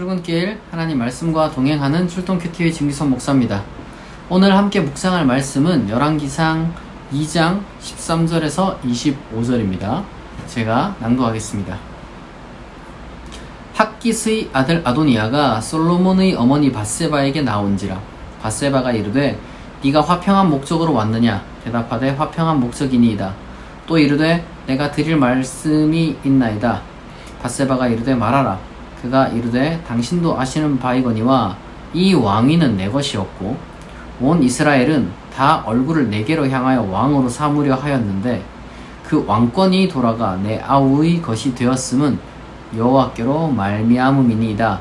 출근길 하나님 말씀과 동행하는 출동큐TV 김기선 목사입니다. 오늘 함께 묵상할 말씀은 열왕기상 2장 13절에서 25절입니다. 제가 낭독하겠습니다. 학기스의 아들 아도니아가 솔로몬의 어머니 바세바에게 나온지라 바세바가 이르되 네가 화평한 목적으로 왔느냐 대답하되 화평한 목적이니이다 또 이르되 내가 드릴 말씀이 있나이다 바세바가 이르되 말하라 그가 이르되 당신도 아시는 바이거니와 이 왕위는 내 것이었고 온 이스라엘은 다 얼굴을 내게로 향하여 왕으로 삼으려 하였는데 그 왕권이 돌아가 내 아우의 것이 되었음은 여호와께로 말미암음이니이다.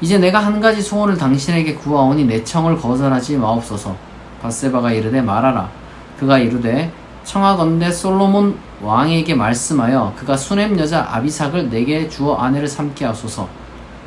이제 내가 한 가지 소원을 당신에게 구하오니 내 청을 거절하지 마옵소서. 바세바가 이르되 말하라. 그가 이르되 청하건대 솔로몬 왕에게 말씀하여 그가 수냄 여자 아비삭을 내게 주어 아내를 삼게 하소서.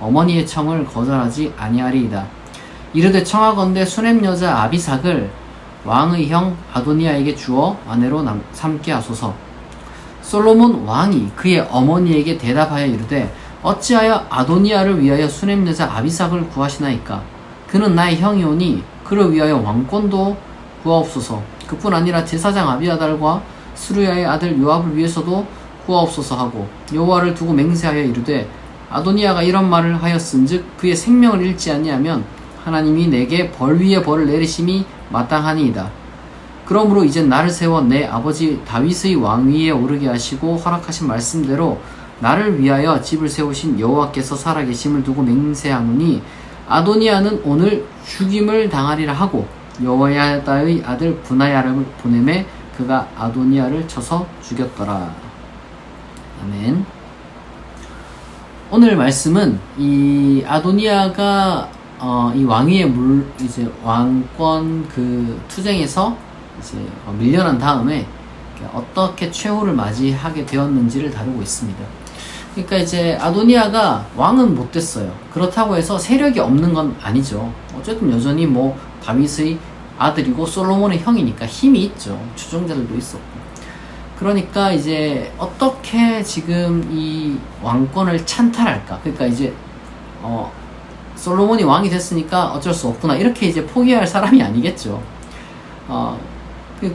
어머니의 청을 거절하지 아니하리이다. 이르되 청하건대 수냄 여자 아비삭을 왕의 형 아도니아에게 주어 아내로 남, 삼게 하소서. 솔로몬 왕이 그의 어머니에게 대답하여 이르되 어찌하여 아도니아를 위하여 수냄 여자 아비삭을 구하시나이까? 그는 나의 형이오니 그를 위하여 왕권도 구하옵소서. 그뿐 아니라 제사장 아비아달과 수르야의 아들 요압을 위해서도 구하옵소서 하고 여호와를 두고 맹세하여 이르되 아도니아가 이런 말을 하였은즉 그의 생명을 잃지 아니하면 하나님이 내게 벌 위에 벌을 내리심이 마땅하니이다. 그러므로 이제 나를 세워 내 아버지 다윗의 왕 위에 오르게 하시고 허락하신 말씀대로 나를 위하여 집을 세우신 여호와께서 살아계심을 두고 맹세하노니 아도니아는 오늘 죽임을 당하리라 하고 여호야다의 아들 분하야를 보내매 그가 아도니아를 쳐서 죽였더라. 아멘. 오늘 말씀은 이 아도니아가 어, 이 왕위의 물 이제 왕권 그 투쟁에서 이제 어, 밀려난 다음에 어떻게 최후를 맞이하게 되었는지를 다루고 있습니다. 그러니까 이제 아도니아가 왕은 못 됐어요. 그렇다고 해서 세력이 없는 건 아니죠. 어쨌든 여전히 뭐 다윗의 아들이고 솔로몬의 형이니까 힘이 있죠. 추종자들도 있었고. 그러니까 이제 어떻게 지금 이 왕권을 찬탈할까? 그러니까 이제 어 솔로몬이 왕이 됐으니까 어쩔 수 없구나 이렇게 이제 포기할 사람이 아니겠죠. 어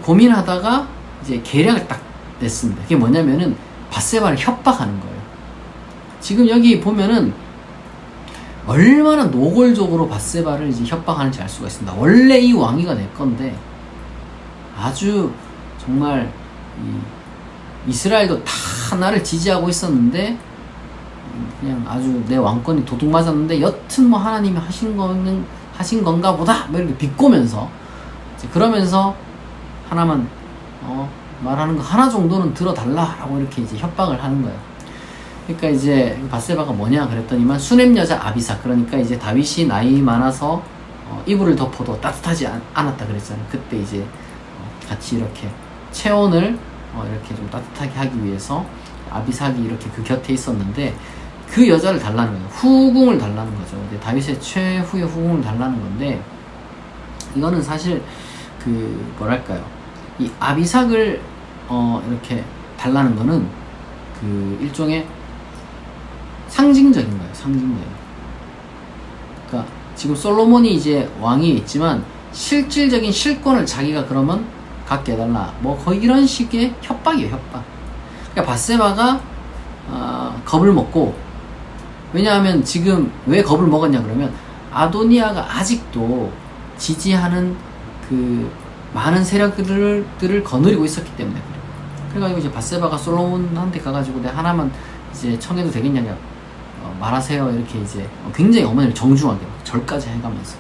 고민하다가 이제 계략을 딱 냈습니다. 그게 뭐냐면은 바세바를 협박하는 거예요. 지금 여기 보면은 얼마나 노골적으로 바세바를 이제 협박하는지 알 수가 있습니다. 원래 이 왕위가 내 건데 아주 정말 이 이스라엘도 다 나를 지지하고 있었는데 그냥 아주 내 왕권이 도둑 맞았는데 여튼 뭐 하나님이 하신 거는 하신 건가 보다 뭐 이렇게 비꼬면서 그러면서 하나만 어 말하는 거 하나 정도는 들어달라라고 이렇게 이제 협박을 하는 거예요. 그러니까 이제 바세바가 뭐냐 그랬더니만 수냄 여자 아비사 그러니까 이제 다윗이 나이 많아서 어, 이불을 덮어도 따뜻하지 않, 았다 그랬잖아요. 그때 이제 어, 같이 이렇게 체온을 어, 이렇게 좀 따뜻하게 하기 위해서 아비삭이 이렇게 그 곁에 있었는데 그 여자를 달라는 거예요. 후궁을 달라는 거죠. 다윗의 최후의 후궁을 달라는 건데 이거는 사실 그 뭐랄까요 이 아비삭을 어 이렇게 달라는 거는 그 일종의 상징적인 거예요. 상징적인. 그러니까 지금 솔로몬이 이제 왕이 있지만 실질적인 실권을 자기가 그러면 갖게 해달라. 뭐 거의 이런 식의 협박이에요. 협박. 그러니까 바세바가 어, 겁을 먹고 왜냐하면 지금 왜 겁을 먹었냐 그러면 아도니아가 아직도 지지하는 그 많은 세력들을 들을 거느리고 있었기 때문에 그래요. 그래가지고 이제 바세바가 솔로몬한테 가가지고 내 하나만 이제 청해도 되겠냐 어, 말하세요 이렇게 이제 굉장히 어머니를 정중하게 절까지 해가면서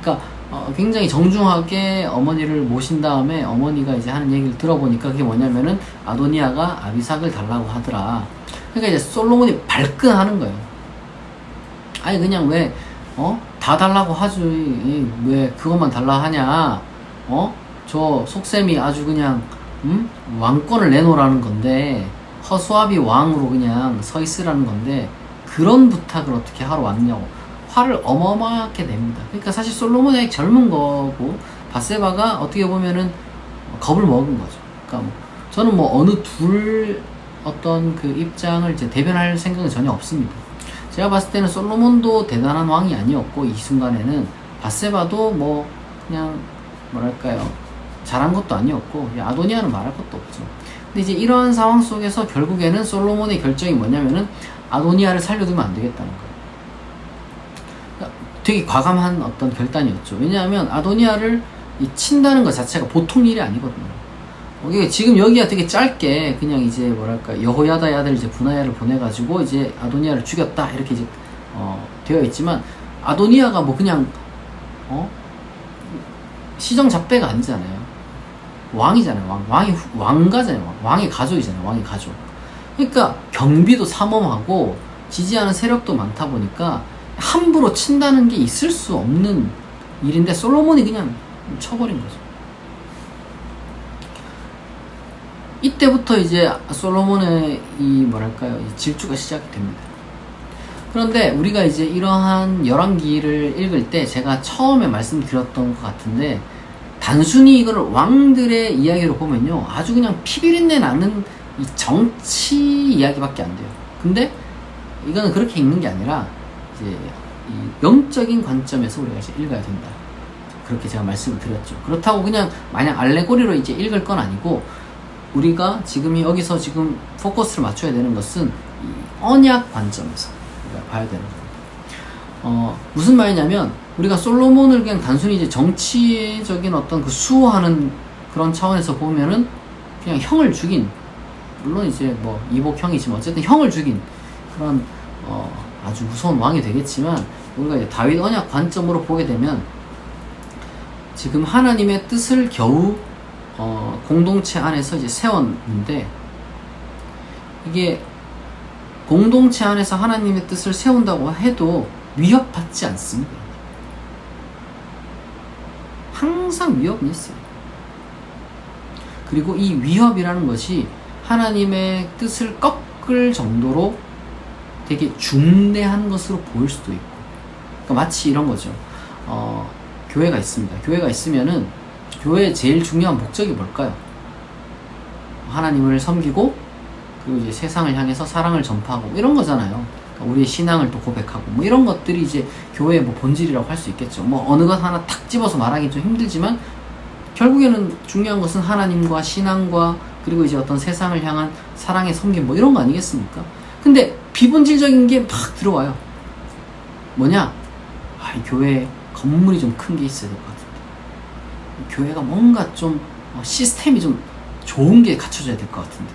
그러니까 어, 굉장히 정중하게 어머니를 모신 다음에 어머니가 이제 하는 얘기를 들어보니까 그게 뭐냐면은 아도니아가 아비삭을 달라고 하더라. 그러니까 이제 솔로몬이 발끈하는 거예요. 아니 그냥 왜 어? 다 달라고 하지. 이, 왜 그것만 달라 하냐? 어? 저 속셈이 아주 그냥 음? 왕권을 내놓으라는 건데 허수아비 왕으로 그냥 서 있으라는 건데 그런 부탁을 어떻게 하러 왔냐고 화를 어마어마하게 냅니다. 그러니까 사실 솔로몬의 젊은 거고 바세바가 어떻게 보면은 겁을 먹은 거죠. 그러니까 뭐 저는 뭐 어느 둘 어떤 그 입장을 이제 대변할 생각은 전혀 없습니다. 제가 봤을 때는 솔로몬도 대단한 왕이 아니었고 이 순간에는 바세바도 뭐 그냥 뭐랄까요 잘한 것도 아니었고 이 아도니아는 말할 것도 없죠. 근데 이제 이러한 상황 속에서 결국에는 솔로몬의 결정이 뭐냐면은 아도니아를 살려두면 안 되겠다는 거예요. 되게 과감한 어떤 결단이었죠. 왜냐하면 아도니아를 이 친다는 것 자체가 보통 일이 아니거든요. 이게 지금 여기가 되게 짧게 그냥 이제 뭐랄까 여호야다의 아들 이제 분하야를 보내가지고 이제 아도니아를 죽였다 이렇게 이제 어, 되어 있지만 아도니아가 뭐 그냥 어 시정 잡배가 아니잖아요. 왕이잖아요. 왕 왕이 후- 왕가잖아요. 왕. 왕의 가족이잖아요. 왕의 가족. 그러니까 경비도 삼엄하고 지지하는 세력도 많다 보니까 함부로 친다는 게 있을 수 없는 일인데 솔로몬이 그냥 쳐버린 거죠. 이때부터 이제 솔로몬의 이 뭐랄까요 이 질주가 시작이 됩니다. 그런데 우리가 이제 이러한 열왕기를 읽을 때 제가 처음에 말씀드렸던 것 같은데 단순히 이거를 왕들의 이야기로 보면요 아주 그냥 피비린내 나는 이 정치 이야기밖에 안 돼요. 근데 이거는 그렇게 읽는 게 아니라 이제 이 영적인 관점에서 우리가 이제 읽어야 된다. 그렇게 제가 말씀을 드렸죠. 그렇다고 그냥 마냥 알레고리로 이제 읽을 건 아니고 우리가 지금 여기서 지금 포커스를 맞춰야 되는 것은 이 언약 관점에서 우리가 봐야 되는 겁니다. 어, 무슨 말이냐면 우리가 솔로몬을 그냥 단순히 이제 정치적인 어떤 그 수호하는 그런 차원에서 보면은 그냥 형을 죽인 물론 이제 뭐 이복형이지만 어쨌든 형을 죽인 그런 어, 아주 무서운 왕이 되겠지만 우리가 이제 다윗 언약 관점으로 보게 되면 지금 하나님의 뜻을 겨우 어, 공동체 안에서 이제 세웠는데 이게 공동체 안에서 하나님의 뜻을 세운다고 해도 위협받지 않습니다. 항상 위협은 있어요. 그리고 이 위협이라는 것이 하나님의 뜻을 꺾을 정도로 되게 중대한 것으로 보일 수도 있고. 그러니까 마치 이런 거죠. 어, 교회가 있습니다. 교회가 있으면은 교회의 제일 중요한 목적이 뭘까요? 하나님을 섬기고 그리고 이제 세상을 향해서 사랑을 전파하고 이런 거잖아요. 그러니까 우리의 신앙을 또 고백하고 뭐 이런 것들이 이제 교회의 뭐 본질이라고 할 수 있겠죠. 뭐 어느 것 하나 탁 집어서 말하기 좀 힘들지만 결국에는 중요한 것은 하나님과 신앙과 그리고 이제 어떤 세상을 향한 사랑의 섬김 뭐 이런 거 아니겠습니까? 근데 비본질적인 게 막 들어와요. 뭐냐? 아, 이 교회 건물이 좀 큰 게 있어야 될 것 같은데. 교회가 뭔가 좀 어, 시스템이 좀 좋은 게 갖춰져야 될 것 같은데.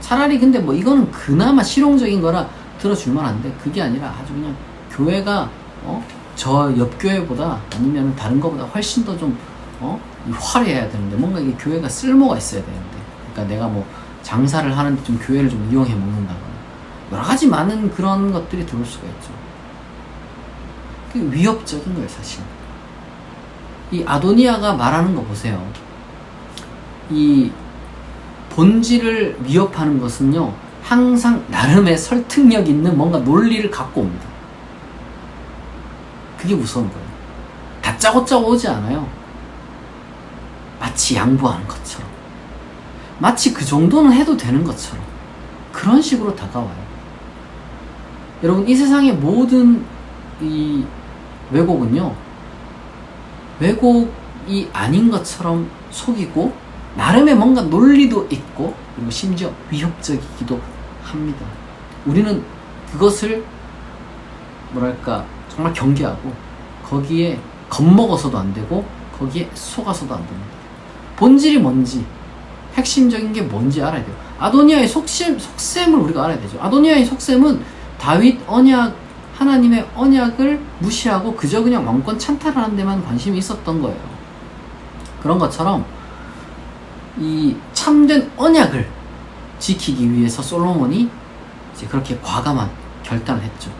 차라리 근데 뭐 이거는 그나마 실용적인 거라 들어줄 만한데 그게 아니라 아주 그냥 교회가 어? 저 옆 교회보다 아니면 다른 거보다 훨씬 더좀 어? 이 화려해야 되는데 뭔가 이게 교회가 쓸모가 있어야 되는데 그러니까 내가 뭐 장사를 하는데 좀 교회를 좀 이용해 먹는다거나 여러 가지 많은 그런 것들이 들어올 수가 있죠. 그게 위협적인 거예요, 사실. 이 아도니아가 말하는 거 보세요. 이 본질을 위협하는 것은요, 항상 나름의 설득력 있는 뭔가 논리를 갖고 옵니다. 그게 무서운 거예요. 다짜고짜 오지 않아요. 마치 양보하는 것처럼. 마치 그 정도는 해도 되는 것처럼. 그런 식으로 다가와요. 여러분, 이 세상의 모든 이 왜곡은요, 왜곡이 아닌 것처럼 속이고, 나름의 뭔가 논리도 있고, 그리고 심지어 위협적이기도 합니다. 우리는 그것을, 뭐랄까, 정말 경계하고, 거기에 겁먹어서도 안 되고, 거기에 속아서도 안 됩니다. 본질이 뭔지, 핵심적인 게 뭔지 알아야 돼요. 아도니아의 속셈, 속셈을 우리가 알아야 되죠. 아도니아의 속셈은 다윗 언약, 하나님의 언약을 무시하고 그저 그냥 왕권 찬탈하는 데만 관심이 있었던 거예요. 그런 것처럼 이 참된 언약을 지키기 위해서 솔로몬이 이제 그렇게 과감한 결단을 했죠.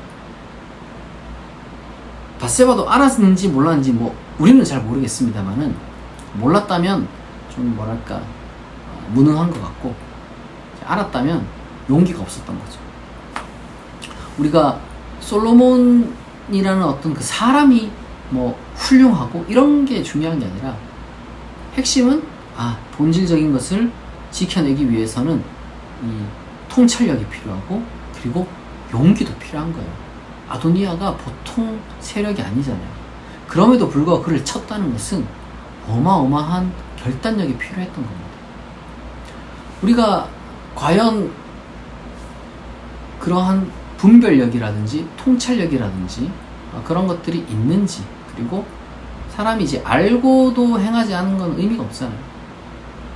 바세바도 알았는지 몰랐는지 뭐 우리는 잘 모르겠습니다만은 몰랐다면 좀 뭐랄까 어, 무능한 것 같고 알았다면 용기가 없었던 거죠. 우리가 솔로몬이라는 어떤 그 사람이 뭐 훌륭하고 이런 게 중요한 게 아니라 핵심은 아 본질적인 것을 지켜내기 위해서는 이 통찰력이 필요하고 그리고 용기도 필요한 거예요. 아도니아가 보통 세력이 아니잖아요. 그럼에도 불구하고 그를 쳤다는 것은 어마어마한 결단력이 필요했던 겁니다. 우리가 과연 그러한 분별력이라든지 통찰력이라든지 어, 그런 것들이 있는지 그리고 사람이 이제 알고도 행하지 않은 건 의미가 없잖아요.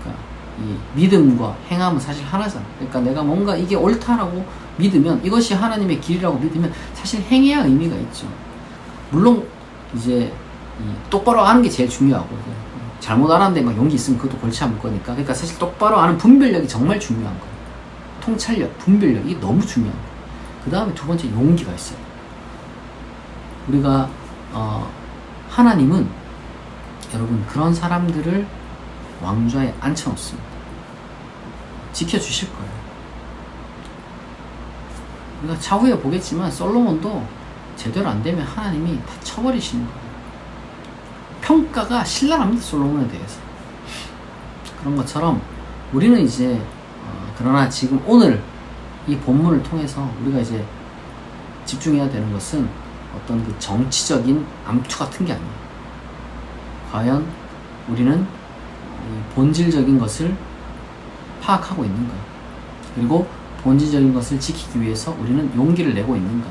그러니까 이 믿음과 행함은 사실 하나잖아. 그러니까 내가 뭔가 이게 옳다라고 믿으면 이것이 하나님의 길이라고 믿으면 사실 행해야 의미가 있죠. 물론 이제 이 똑바로 아는 게 제일 중요하고 잘못 알았는데 막 용기 있으면 그것도 골치 아플 거니까 그러니까 사실 똑바로 아는 분별력이 정말 중요한 거예요. 통찰력, 분별력 이 너무 중요한 거예요. 그 다음에 두 번째 용기가 있어요. 우리가 어, 하나님은 여러분 그런 사람들을 왕좌에 앉혀놓습니다. 지켜주실 거예요. 우리가 차후에 보겠지만 솔로몬도 제대로 안 되면 하나님이 다 쳐버리시는 거예요. 평가가 신랄합니다. 솔로몬에 대해서. 그런 것처럼 우리는 이제 어, 그러나 지금 오늘 이 본문을 통해서 우리가 이제 집중해야 되는 것은 어떤 그 정치적인 암투 같은 게 아니에요. 과연 우리는 이 본질적인 것을 파악하고 있는가? 그리고 본질적인 것을 지키기 위해서 우리는 용기를 내고 있는가?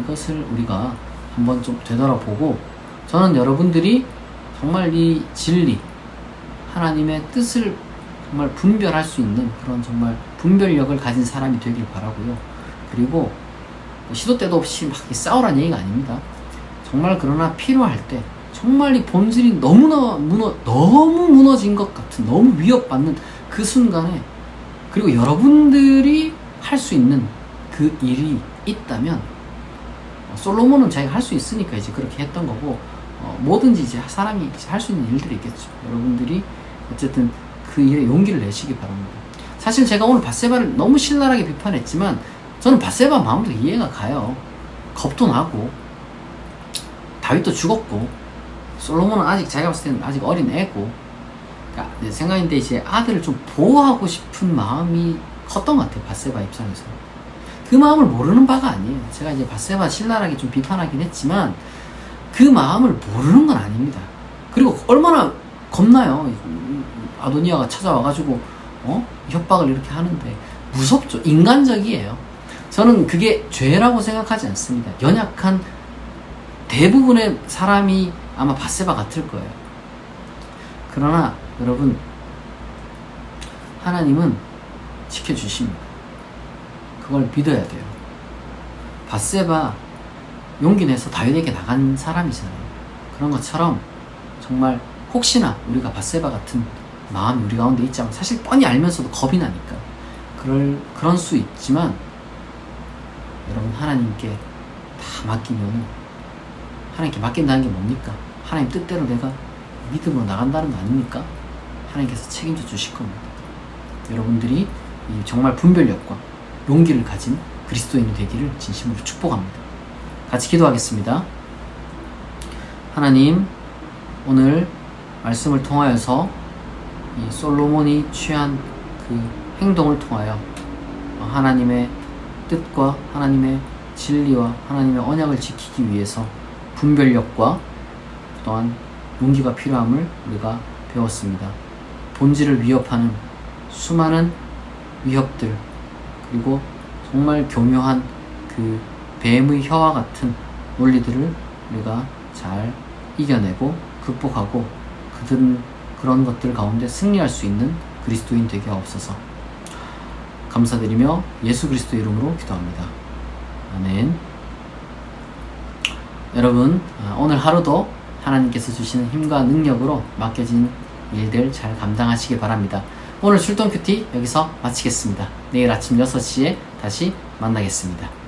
이것을 우리가 한번 좀 되돌아보고 저는 여러분들이 정말 이 진리, 하나님의 뜻을 정말 분별할 수 있는 그런 정말 분별력을 가진 사람이 되길 바라고요. 그리고 시도 때도 없이 막 싸우라는 얘기가 아닙니다. 정말 그러나 필요할 때 정말 이 본질이 너무나 무너 너무 무너진 것 같은 너무 위협받는 그 순간에 그리고 여러분들이 할 수 있는 그 일이 있다면 솔로몬은 자기가 할 수 있으니까 이제 그렇게 했던 거고 어, 뭐든지 이제 사람이 할 수 있는 일들이 있겠죠. 여러분들이 어쨌든 그 일에 용기를 내시기 바랍니다. 사실 제가 오늘 바세바를 너무 신랄하게 비판했지만 저는 바세바 마음도 이해가 가요. 겁도 나고 다윗도 죽었고 솔로몬은 아직 자기가 봤을 때는 아직 어린 애고 그러니까 내 생각인데 이제 아들을 좀 보호하고 싶은 마음이 컸던 것 같아요. 바세바 입장에서. 그 마음을 모르는 바가 아니에요. 제가 이제 바세바 신랄하게 좀 비판하긴 했지만 그 마음을 모르는 건 아닙니다. 그리고 얼마나 겁나요. 아도니아가 찾아와가지고 어? 협박을 이렇게 하는데 무섭죠. 인간적이에요. 저는 그게 죄라고 생각하지 않습니다. 연약한 대부분의 사람이 아마 바세바 같을 거예요. 그러나 여러분 하나님은 지켜주십니다. 그걸 믿어야 돼요. 바세바 용기 내서 다윗에게 나간 사람이잖아요. 그런 것처럼 정말 혹시나 우리가 바세바 같은 마음이 우리 가운데 있지 않고 사실 뻔히 알면서도 겁이 나니까 그럴 그런 수 있지만 여러분 하나님께 다 맡기면 하나님께 맡긴다는 게 뭡니까? 하나님 뜻대로 내가 믿음으로 나간다는 거 아닙니까? 하나님께서 책임져 주실 겁니다. 여러분들이 정말 분별력과 용기를 가진 그리스도인이 되기를 진심으로 축복합니다. 같이 기도하겠습니다. 하나님, 오늘 말씀을 통하여서 이 솔로몬이 취한 그 행동을 통하여 하나님의 뜻과 하나님의 진리와 하나님의 언약을 지키기 위해서 분별력과 또한 용기가 필요함을 우리가 배웠습니다. 본질을 위협하는 수많은 위협들 그리고 정말 교묘한 그 뱀의 혀와 같은 논리들을 우리가 잘 이겨내고 극복하고 그들 그런 것들 가운데 승리할 수 있는 그리스도인 되게 하옵소서. 감사드리며 예수 그리스도 이름으로 기도합니다. 아멘. 여러분 아, 오늘 하루도 하나님께서 주시는 힘과 능력으로 맡겨진 일들 잘 감당하시길 바랍니다. 오늘 출동 큐티 여기서 마치겠습니다. 내일 아침 6시에 다시 만나겠습니다.